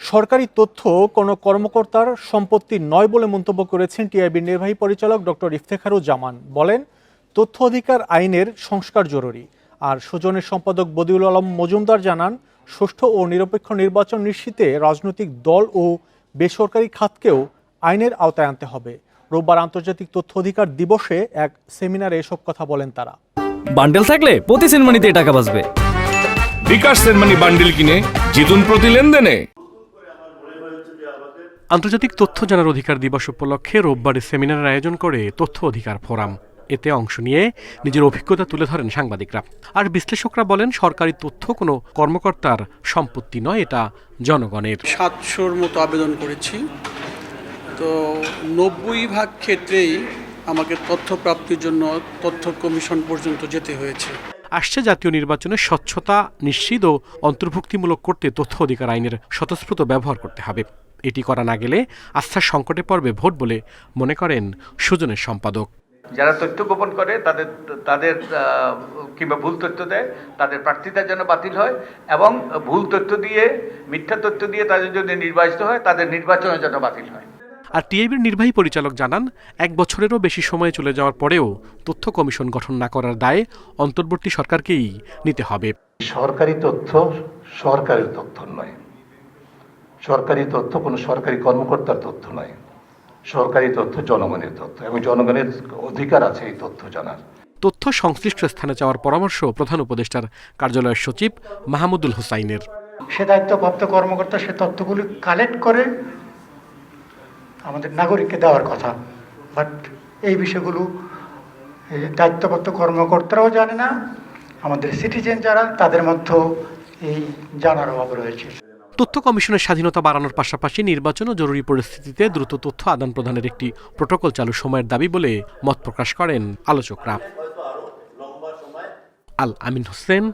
সরকারি তথ্য কোনো কর্মকর্তার সম্পত্তি নয় বলে মন্তব্য করেছেন টিআইবির নির্বাহী পরিচালক ডক্টর ইফতেখারুজ্জামান। বলেন তথ্য অধিকার আইনের সংস্কার জরুরি। আর সুজনের সম্পাদক বদিউল আলম মজুমদার জানান সুষ্ঠু ও নিরপেক্ষ নির্বাচন নিশ্চিতে রাজনৈতিক দল ও বেসরকারি খাতকেও আইনের আওতায় আনতে হবে। রোববার আন্তর্জাতিক তথ্য অধিকার দিবসে এক সেমিনারে এসব কথা বলেন তারা। বান্ডেল থাকলে প্রতি সিনেমানিতে টাকা বাঁচবে। বিকাশ সেনমানি বান্ডেল কিনে জিতুন প্রতি লেনদেনে। আন্তর্জাতিক তথ্য জানার অধিকার দিবস উপলক্ষে রোববার সেমিনারের আয়োজন করে তথ্য অধিকার ফোরাম। এতে অংশ নিয়ে নিজের অভিজ্ঞতা তুলে ধরেন সাংবাদিকরা। আর বিশ্লেষকরা বলেন সরকারি তথ্য কোনো কর্মকর্তার সম্পত্তি নয় এটা জনগণের। সাতশোর মতো আবেদন করেছি। তো নব্বই ভাগ ক্ষেত্রেই আমাকে তথ্য প্রাপ্তির জন্য তথ্য কমিশন পর্যন্ত যেতে হয়েছে। আসছে জাতীয় নির্বাচনে স্বচ্ছতা নিশ্চিত ও অন্তর্ভুক্তিমূলক করতে তথ্য অধিকার আইনের স্বতঃস্ফূর্ত ব্যবহার করতে হবে। এটি করা না গেলে আস্থার সংকটে পড়বে ভোট বলে মনে করেন সুজনের সম্পাদক। যারা তথ্য গোপন করে তাদের তাদের কিংবা ভুল তথ্য দেয় তাদের প্রার্থিতা যেন বাতিল হয় এবং ভুল তথ্য দিয়ে মিথ্যা তথ্য দিয়ে তাদের যদি নির্বাচিত হয় তাদের নির্বাচনও যেন বাতিল হয়। আর টিআইবির নির্বাহী পরিচালক জানান এক বছরেরও বেশি সময় চলে যাওয়ার পরেও তথ্য কমিশন গঠন না করার দায় অন্তর্বর্তী সরকারকেই নিতে হবে। সরকারি তথ্য সরকারের তথ্য নয়। সরকারি তথ্য কোনো সরকারি কর্মকর্তার তথ্য নয় সরকারি তথ্য জনগণের তথ্য এবং জনগণের অধিকার আছে এই তথ্য জানার। তথ্য সংশ্লিষ্ট স্থানে যাওয়ার পরামর্শ প্রধান উপদেষ্টার কার্যালয়ের সচিব মাহমুদুল হোসাইনের। সে দায়িত্বপ্রাপ্ত কর্মকর্তা সে তথ্যগুলি কালেক্ট করে আমাদের নাগরিককে দেওয়ার কথা। বাট এই বিষয়গুলো এই দায়িত্বপ্রাপ্ত কর্মকর্তারাও জানে না। আমাদের সিটিজেন যারা তাদের মধ্যেও এই জানার অভাব রয়েছে। তথ্য কমিশনের স্বাধীনতা বাড়ানোর পাশাপাশি নির্বাচন ও জরুরি পরিস্থিতিতে দ্রুত তথ্য আদান প্রদানের একটি প্রোটোকল চালু সময়ের দাবি বলে মত প্রকাশ করেন আলোচকরা। Al Amin Hossain,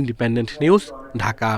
Independent News, Dhaka.